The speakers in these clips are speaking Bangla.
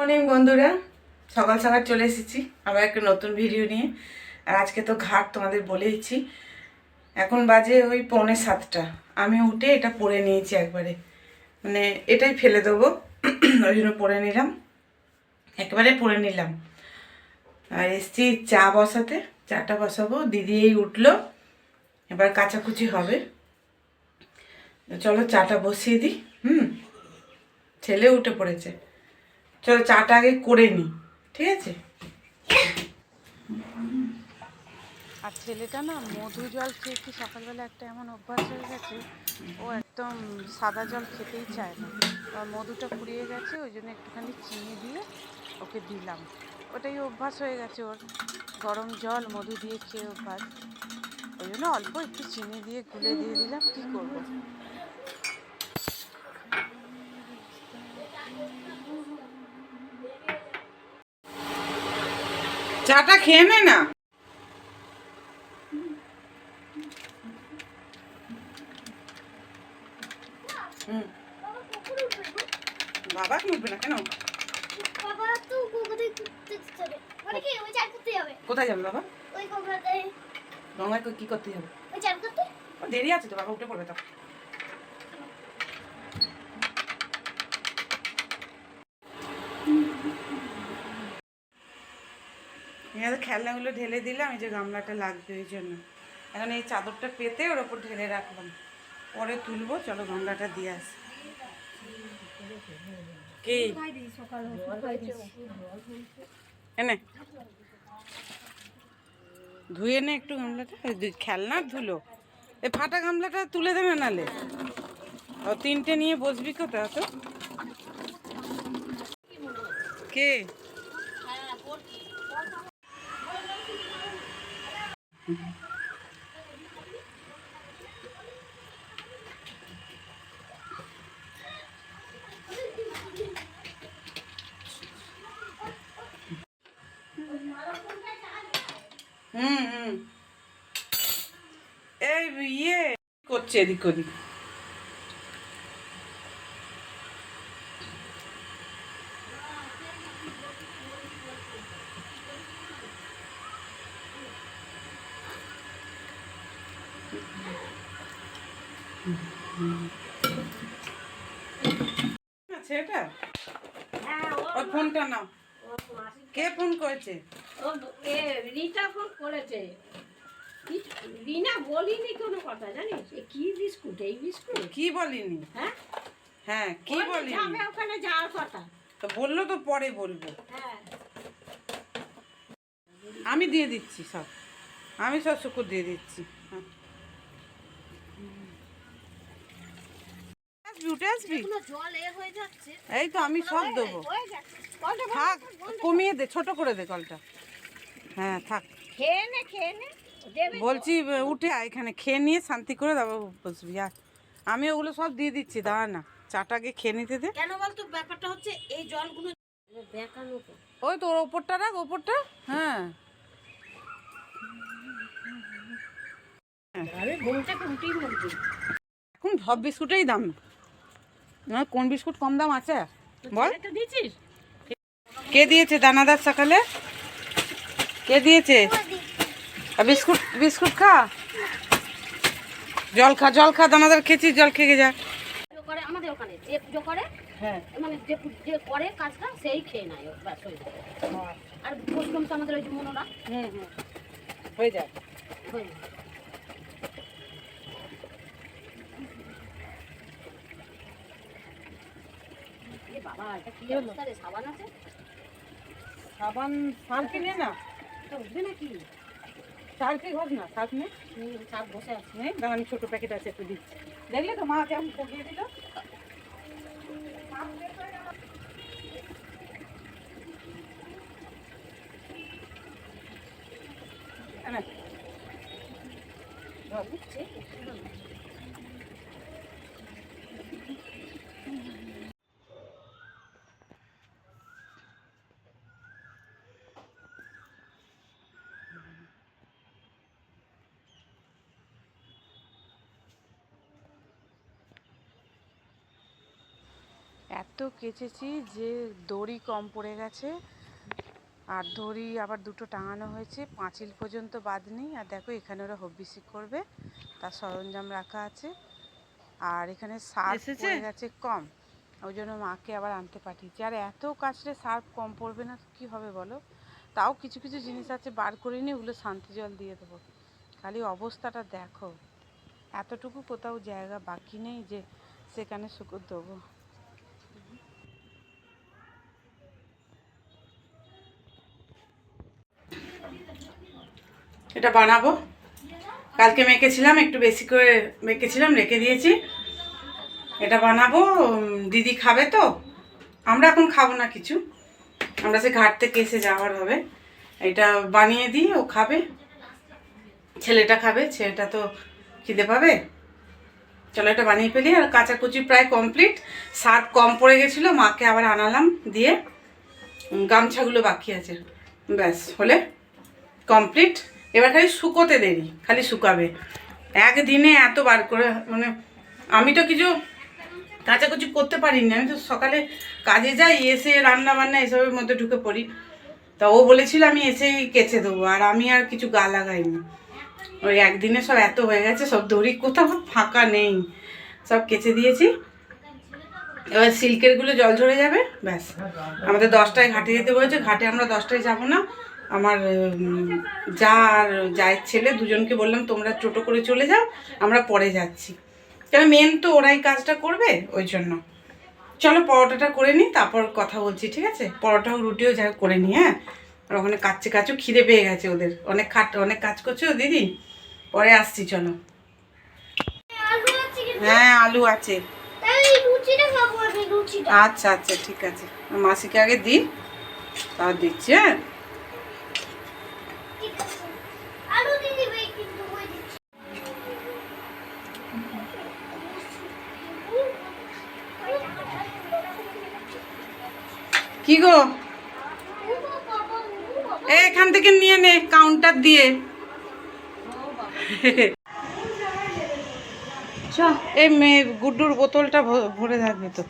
মর্নিং, বন্ধুরা। সকাল সকাল চলে এসেছি আবার একটা নতুন ভিডিও নিয়ে। আর আজকে তো ঘাট তোমাদের বলেইছি। এখন বাজে ওই পৌনে সাতটা। আমি উঠে এটা পরে নিয়েছি একবারে। মানে এটাই ফেলে দেবো। ওই জন্য পরে নিলাম। একবারে পরে নিলাম। আর এসছি চা বসাতে। চাটা বসাবো। দিদি এই উঠল। এবার কাচাকুচি হবে। চলো চাটা বসিয়ে দিই। হুম? ছেলে উঠে পড়েছে। চলো চাটা আগে করে নিই ঠিক আছে? আর ছেলেটা না মধু জল খেয়ে কি সকালবেলা একটা এমন অভ্যাস হয়ে গেছে, ও একদম সাদা জল খেতেই চায় না। মধুটা ফুরিয়ে গেছে, ওই জন্য একটুখানি চিনি দিয়ে ওকে দিলাম। ওটাই অভ্যাস হয়ে গেছে ওর। গরম জল মধু দিয়ে খেয়ে অভ্যাস। ওই জন্য অল্প একটু চিনি দিয়ে গুলে দিয়ে দিলাম, কী করব? চাটা খেয়ে নে না। হুম। বাবা কি উঠবে না কেন? বাবা তো যাবে মানে কি ওই চার করতে যাবে কোথায় যাবে বাবা? ওই গঙ্গায় কি করতে যাবে? ওই চার করতে? দেরি আছে তো বাবা উঠে পড়বে তো এখানে খেলনাগুলো ঢেলে দিলাম, এই যে গামলাটা লাগবে ওই জন্য। এখন এই চাদরটা পেতে ওর ওপর ঢেলে রাখলাম। পরে তুলবো, চলো গামলাটা দিয়ে আস। ধুয়ে নে একটু গামলাটা। খেলনার ধুলো। এ ফাটা গামলাটা তুলে দেবে নালে? ও তিনটে নিয়ে বসবি কোথা তো কে? হুম হুম। এই ইয়ে করছে এদিক ওদিক আছে এটা ওর ফোনটা নাও। কে ফোন করেছে? ও এ রিতা ফোন করেছে। রিনা বলিনি কোনো কথা জানিস? কি বিস্কুট এই বিস্কুট? কি বলিনি? হ্যাঁ? হ্যাঁ কি বলিনি? যাবে ওখানে যাওয়ার কথা। তো বলল তো পরে বলব। হ্যাঁ। আমি দিয়ে দিচ্ছি সব। আমি সব শুকুর দিয়ে দিচ্ছি হ্যাঁ। আসবি উঠে আসবি এই তো আমি সব দেবো। কলটা থাক কমিয়ে দে ছোট করে দে কলটা। হ্যাঁ থাক। খেয়ে নে খেয়ে নে। বলছি উঠে আয় এখানে খেয়ে নিয়ে শান্তি করে তারপর বসবি আর আমি ওগুলো সব দিয়ে দিচ্ছি দাঁড়া না। চাটা আগে খেয়ে নিতে দে। কেন বলতো ব্যাপারটা হচ্ছে এই জলগুলো ওই তোর ওপরটা রাখ ওপরটা। হ্যাঁ। এখন সব বিস্কুটেই দাম। না কোন বিস্কুট কম দাম আছে? বল। কে দিয়েছে দানাদার সকালে? কে দিয়েছে? বিস্কুট বিস্কুট খা। জল খা জল খা দানাদার খেয়েছিস জল খেয়ে যা। করে আমাদের ওখানে যে পুজো করে হ্যাঁ। মানে যে যে করে কাজটা সেই খেয়ে নেয় ব্যাস হয়ে যায়। আর পশ্চিম তো আমাদের ওই যে মনোরা। হয়ে যায়। হয়ে যায়। বাবা এটা কি সাবান আছে সাবান সার্ফি নে না এটা উঠবে নাকি সার্ফি হোক না, সার্ফ নে সাপ বসে আছে নে, দাঁড়া, আমি ছোটো প্যাকেট আছে, একটু দিচ্ছি দেখলে তো মা কেমন পকিয়ে দিল এনে। ধর। এত এত কেচেছি যে দড়ি কম পড়ে গেছে। আর দড়ি আবার দুটো টাঙানো হয়েছে পাঁচিল পর্যন্ত বাদ নেই। আর দেখো এখানে ওরা হব্বিসি করবে তার সরঞ্জাম রাখা আছে। আর এখানে সার্ফ পড়ে গেছে কম ওই জন্য মাকে আবার আনতে পাঠিয়েছি। আর এত কাচলে সার্ফ কম পড়বে না তো কী হবে বলো? তাও কিছু কিছু জিনিস আছে বার করে নিয়ে ওগুলো শান্তি জল দিয়ে দেবো। খালি অবস্থাটা দেখো এতটুকু কোথাও জায়গা বাকি নেই যে সেখানে শুকুর দেবো। এটা বানাবো। কালকে মেখেছিলাম, একটু বেশি করে মেখেছিলাম, রেখে দিয়েছি। এটা বানাবো দিদি খাবে তো। আমরা এখন খাব না কিছু। আমরা সে ঘাট থেকে এসে যাওয়ার হবে। এটা বানিয়ে দিই, ও খাবে। ছেলেটা খাবে, ছেলেটা তো খিদে পাবে। চলো এটা বানিয়ে ফেলি। আর কাচাকুচি প্রায় কমপ্লিট সার্ফ কম পড়ে গেছিল, মাকে আবার আনালাম দিয়ে। গামছাগুলো বাকি আছে। ব্যাস, হলে কমপ্লিট এবার খালি শুকোতে দেরি, খালি শুকাবে। একদিনে এত বার করে মানে আমি তো কিছু কাচাকুচি করতে পারিনি। আমি তো সকালে কাজে যাই, এসে রান্না বান্না এসবের মধ্যে ঢুকে পড়ি। তা ও বলেছিল আমি এসেই কেচে দেবো, আর আমি আর কিছু গা লাগাইনি। ওই একদিনে সব এত হয়ে গেছে, সব দড়ি কোথাও ফাঁকা নেই। সব কেচে দিয়েছি। এবার সিল্কেরগুলো জল ঝরে যাবে, ব্যাস। আমাদের দশটায় ঘাটে যেতে বলেছে, ঘাটে আমরা দশটায় যাব না। আমার যা আর জায়ের ছেলে দুজনকে বললাম, তোমরা টোটো করে চলে যাও, আমরা পরে যাচ্ছি। কেন মেন তো ওরাই কাজটা করবে, ওই জন্য। চলো পরোটাটা করে নিই তারপর কথা বলছি, ঠিক আছে? পরোটা রুটিও যা করে নিই হ্যাঁ? আর ওখানে কাচ্চে কাচু খিদে পেয়ে গেছে ওদের। অনেক খাট, অনেক কাজ করছে ও দিদি? পরে আসছি, চলো। হ্যাঁ আলু আছে। আচ্ছা আচ্ছা ঠিক আছে। মাসিকে আগে দিই তার দিচ্ছি হ্যাঁ ঠিক আছে আলু দিয়ে দিবে কিন্তু ওই দিচ্ছি কি গো? এখান থেকে নিয়ে নে কাউন্টার দিয়ে। চ এই মেয়ে গুড্ডুর বোতলটা ভরে থাকবে তো।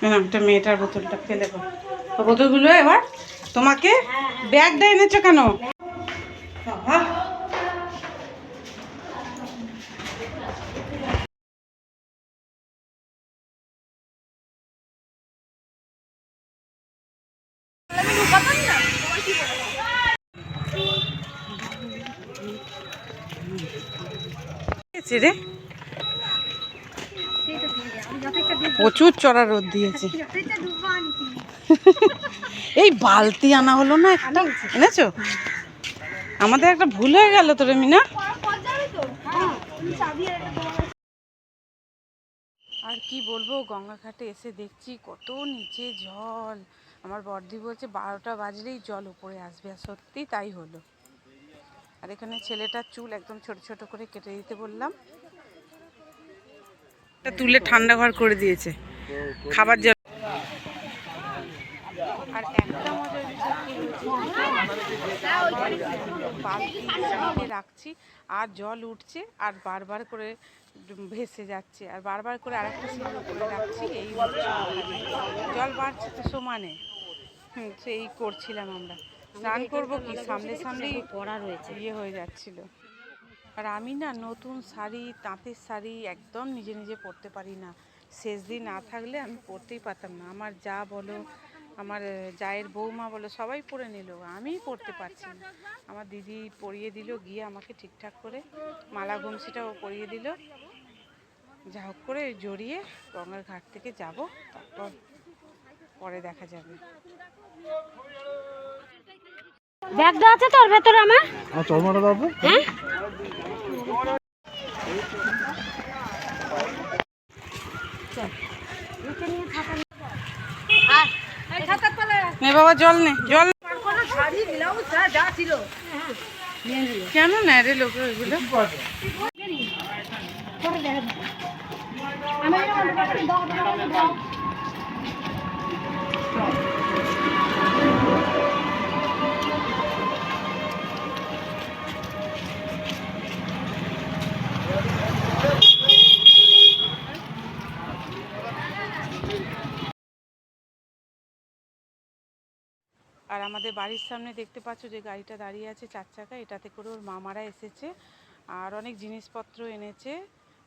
হ্যাঁ একটা মেয়েটার বোতলটা ফেলে বোতলগুলো এবার তোমাকে ব্যাগটা এনেছো কেন? হয়েছে রে। প্রচুর চড়া রোদ দিয়েছে। এই বালতি আনা হলো না একটা, এনেছো? আমাদের একটা ভুল হয়ে গেল তো রে মিনা। আর কি বলব, গঙ্গাঘাটে এসে দেখছি কত নিচে জল। আমার বর্দি বলছে, বারোটা বাজলেই জল উপরে আসবে, আর সত্যি তাই হলো। আর এখানে ছেলেটার চুল একদম ছোট ছোট করে কেটে দিতে বললাম। তুলে ঠান্ডা ঘর করে দিয়েছে। খাবার জল আর একটা সাইডে রাখছি আর জল উঠছে আর বারবার করে ভেসে যাচ্ছে আর বারবার করে আর একটা সিঁড়ি করে রাখছি এই জল বাড়ছে তো সমানে। হুম সেই করছিলাম আমরা। স্নান করব কি? সামনে সামনেই পড়া রয়েছে। ইয়ে হয়ে যাচ্ছিল। আর আমি না নতুন শাড়ি তাঁতের শাড়ি একদম নিজে নিজে পরতে পারি না। শেষ দিন না থাকলে আমি পরতেই পারতাম না। আমার যা বলো আমার জায়ের বৌমা বলো সবাই পরে নিল। আমিই পরতে পারছি না। আমার দিদি পরিয়ে দিল গিয়ে আমাকে ঠিকঠাক করে মালা গমছিটা ও পরিয়ে দিল। যা হোক করে জড়িয়ে গঙ্গার ঘাট থেকে যাব তারপর পরে দেখা যাবে। ব্যাগটা আছে তোর ভেতরে আমার? আমার চশমাটা দাও। নে বাবা জল নে জল কেন নেয় রে লোক এগুলো আর আমাদের বাড়ির সামনে দেখতে পাচ্ছ যে গাড়িটা দাঁড়িয়ে আছে চার চাকা, এটাতে করে ওর মামারা এসেছে আর অনেক জিনিসপত্র এনেছে,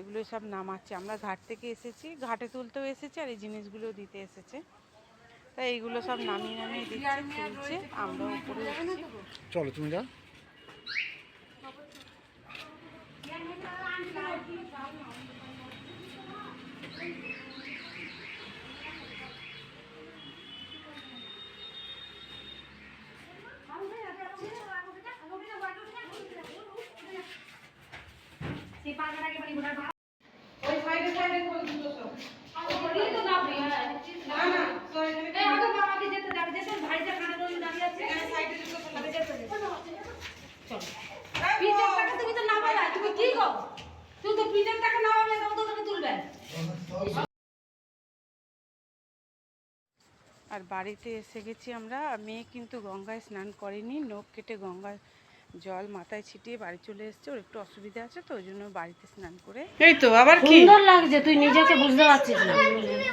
এগুলো সব নামাচ্ছে। আমরা ঘাট থেকে এসেছি, ঘাটে তুলতেও এসেছে আর এই জিনিসগুলো দিতে এসেছে। তাই এইগুলো সব নামিয়ে নামিয়ে দিচ্ছে তুলছে আমরা উপরে চলো, তুমি যাও। ওই সাইডে সাইডে করে দুটো সব না না তো এখানে এখানে সাইডে দুটো তুমি তো নামাবে তুমি কি গো তুই তো পিঠের টাকা নামাবে তখন তো তোকে তুলবে আর বাড়িতে এসে গেছি আমরা। মেয়ে কিন্তু গঙ্গায় স্নান করেনি নখ কেটে গঙ্গায় জল মাথায় ছিটিয়ে বাড়ি চলে এসছে। ওর একটু অসুবিধা আছে তো ওই জন্য বাড়িতে স্নান করে এই তো আবার কি? সুন্দর লাগছে তুই নিজেকে বুঝতে পারছিস না।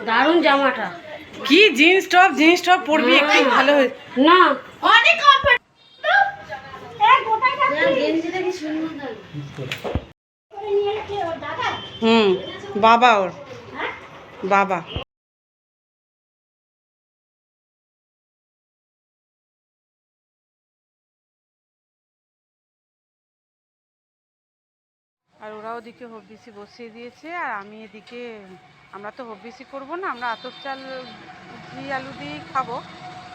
দারুণ জামাটা। কি জিন্স টপ জিন্স টপ পরবি একটু ভালো হয়ে না। অনেক হুম বাবা ওর। বাবা। আর ওরা ওদিকে হব্বিসি বসিয়ে দিয়েছে, আর আমি এদিকে, আমরা তো হব্বিসি করব না, আমরা আতপ চাল, ঘি, আলু দিয়েই খাব,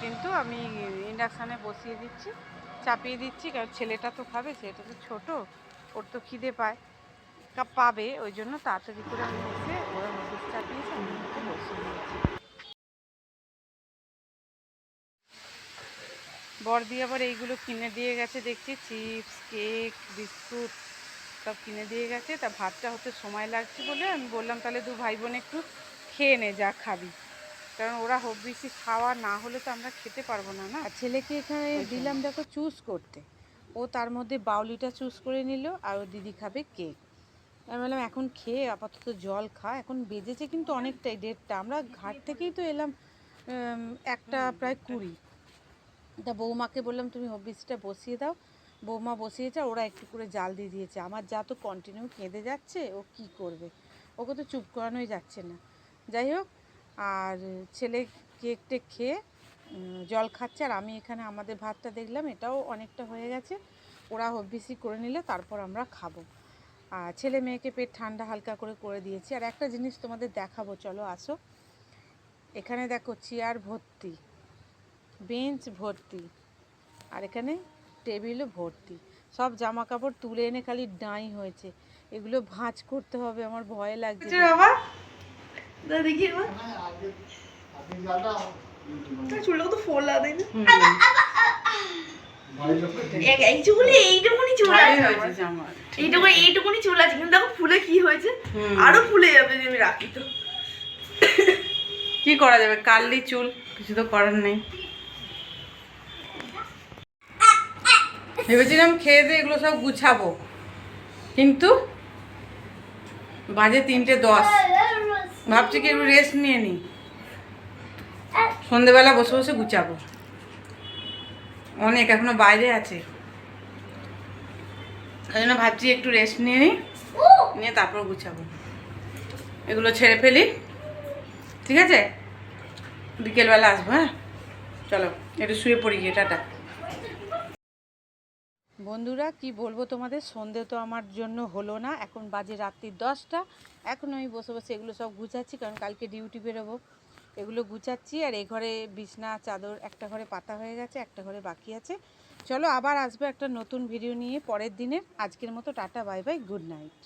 কিন্তু আমি ইন্ডাকশানে বসিয়ে দিচ্ছি, চাপিয়ে দিচ্ছি, কারণ ছেলেটা তো খাবে, ছেলেটা তো ছোটো, ওর তো খিদে পায় পাবে, ওই জন্য তাড়াতাড়ি করে আমি এসে ওরা হব্বিস চাপিয়েছে, আমি বসিয়ে দিয়েছি বর দিয়ে আবার এইগুলো কিনে দিয়ে গেছে, দেখছি চিপস, কেক, বিস্কুট। সব কিনে দিয়ে গেছে। তা ভাতটা হতে সময় লাগছে বলে আমি বললাম তাহলে দু ভাই বোন একটু খেয়ে নে যা খাবি। কারণ ওরা হব্বিসি খাওয়া না হলে তো আমরা খেতে পারব না না? ছেলেকে এখানে দিলাম দেখো চুজ করতে। ও তার মধ্যে বাউলিটা চুজ করে নিল আর ও দিদি খাবে কেক। আমি বললাম এখন খেয়ে আপাতত জল খা। এখন বেজেছে কিন্তু অনেকটাই ডেটটা আমরা ঘাট থেকেই তো এলাম একটা প্রায় কুড়ি। তা বৌমাকে বললাম তুমি হবিসটা বসিয়ে দাও। বৌমা বসিয়েছে, ওরা একটু করে জাল দিয়ে দিয়েছে। আমার যা তো কন্টিনিউ কেঁদে যাচ্ছে, ও কি করবে? ওকে তো চুপ করানোই যাচ্ছে না। যাই হোক, আর ছেলে কেক টেক খেয়ে জল খাচ্ছে, আর আমি এখানে আমাদের ভাতটা দেখলাম, এটাও অনেকটা হয়ে গেছে। ওরা হব্বিসি করে নিলে, তারপর আমরা খাব। আর ছেলে মেয়েকে পেট ঠান্ডা হালকা করে করে দিয়েছি। আর একটা জিনিস তোমাদের দেখাবো, চলো আসো। এখানে দেখো, চেয়ার ভর্তি, বেঞ্চ ভর্তি। আর এখানে টেবিলও ভর্তি। সব জামা কাপড় তুলে এনে খালি ডাঁই হয়েছে। এগুলো ভাঁজ করতে হবে আমার ভয় লাগছে। বাবা। দেখি চুলটা তো ফোলা দেয় না। এইটুকুনি চুল আছে জামা। এইটুকুনি এইটুকুনি চুল আছে কিন্তু দেখো ফুলে কি হয়েছে? আরও ফুলে যাবে যদি আমি রাখি তো। কি করা যাবে? কাললি চুল কিছু তো করার নেই। ভেবেছিলাম খেয়ে দিয়ে এগুলো সব গুছাবো। কিন্তু বাজে তিনটে দশ। ভাবছি কি একটু রেস্ট নিয়ে নিই। সন্ধেবেলা বসে বসে গুছাবো। অনেক এখনও বাইরে আছে। ওই জন্য ভাবছি একটু রেস্ট নিয়ে নিই। নিয়ে তারপর গুছাবো। এগুলো ছেড়ে ফেলি। ঠিক আছে? বিকেলবেলা আসব হ্যাঁ? চলো, একটু শুয়ে পড়ি গিয়ে, টাটা। বন্ধুরা, কি বলব তোমাদের? সন্ধে তো আমার জন্য হলো না। এখন বাজে রাত্রি দশটা। এখন আমি বসে বসে এগুলো সব গুছাচ্ছি, কারণ কালকে ডিউটি বেরোবো। এগুলো গুছাচ্ছি, আর এ ঘরে বিছনা, চাদর, একটা ঘরে পাতা হয়ে গেছে, একটা ঘরে বাকি আছে। চলো আবার আসব একটা নতুন ভিডিও নিয়ে পরের দিনের। আজকের মতো tata, bye bye, good night.